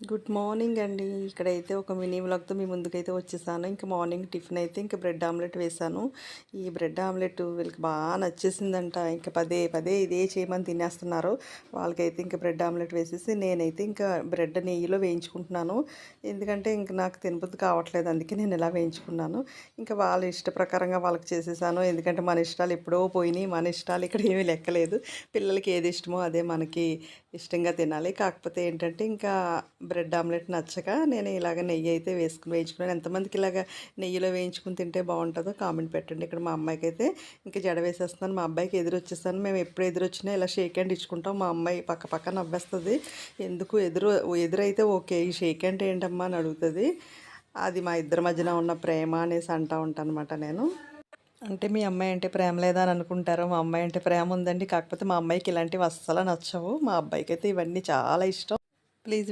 Good morning అండి. ఇక్కడైతే ఒక మినీ వ్లాగ్తో మీ ముందుకైతే వచ్చేసాను. ఇంకా మార్నింగ్ టిఫిన్ అయితే ఇంకా బ్రెడ్ ఆమ్లెట్ వేసాను. ఈ బ్రెడ్ ఆమ్లెట్ వీళ్ళకి బాగా నచ్చేసిందంట. ఇంకా పదే పదే ఇదే చేయమని తినేస్తున్నారు. వాళ్ళకైతే ఇంకా బ్రెడ్ ఆమ్లెట్ వేసేసి నేనైతే ఇంకా బ్రెడ్ నెయ్యిలో వేయించుకుంటున్నాను. ఎందుకంటే ఇంక నాకు తినబుద్ధి కావట్లేదు. అందుకే నేను ఇలా వేయించుకున్నాను. ఇంకా వాళ్ళ ఇష్ట ప్రకారంగా వాళ్ళకి చేసేసాను. ఎందుకంటే మన ఇష్టాలు ఎప్పుడో పోయినాయి. మన ఇష్టాలు ఇక్కడ ఏమీ లెక్కలేదు. పిల్లలకి ఏది ఇష్టమో అదే మనకి ఇష్టంగా తినాలి. కాకపోతే ఏంటంటే ఇంకా బ్రెడ్ ఆమ్లెట్ నచ్చక నేను ఇలాగ నెయ్యి అయితే వేసుకుని వేయించుకున్నాను. ఎంతమందికి ఇలాగ నెయ్యిలో వేయించుకుని తింటే బాగుంటుందో కామెంట్ పెట్టండి. ఇక్కడ మా అమ్మాయికి అయితే ఇంకా జడ వేసేస్తున్నాను. మా అబ్బాయికి ఎదురు వచ్చేస్తాను మేము ఎప్పుడు ఎదురు వచ్చినా ఇలా షేక్ హ్యాండ్ ఇచ్చుకుంటాం. మా అమ్మాయి పక్క పక్క నవ్వేస్తుంది. ఎందుకు ఎదురు ఎదురైతే ఓకే ఈ షేక్ హ్యాండ్ ఏంటమ్మా అని అడుగుతుంది. అది మా ఇద్దరి మధ్యన ఉన్న ప్రేమ అనేసి అంటూ ఉంటాను అనమాట నేను. అంటే మీ అమ్మాయి అంటే ప్రేమ లేదా అని అనుకుంటారు? మా అమ్మాయి అంటే ప్రేమ ఉందండి. కాకపోతే మా అమ్మాయికి ఇలాంటివి అస్సలు నచ్చవు. మా అబ్బాయికి అయితే ఇవన్నీ చాలా ఇష్టం. ప్లీజ్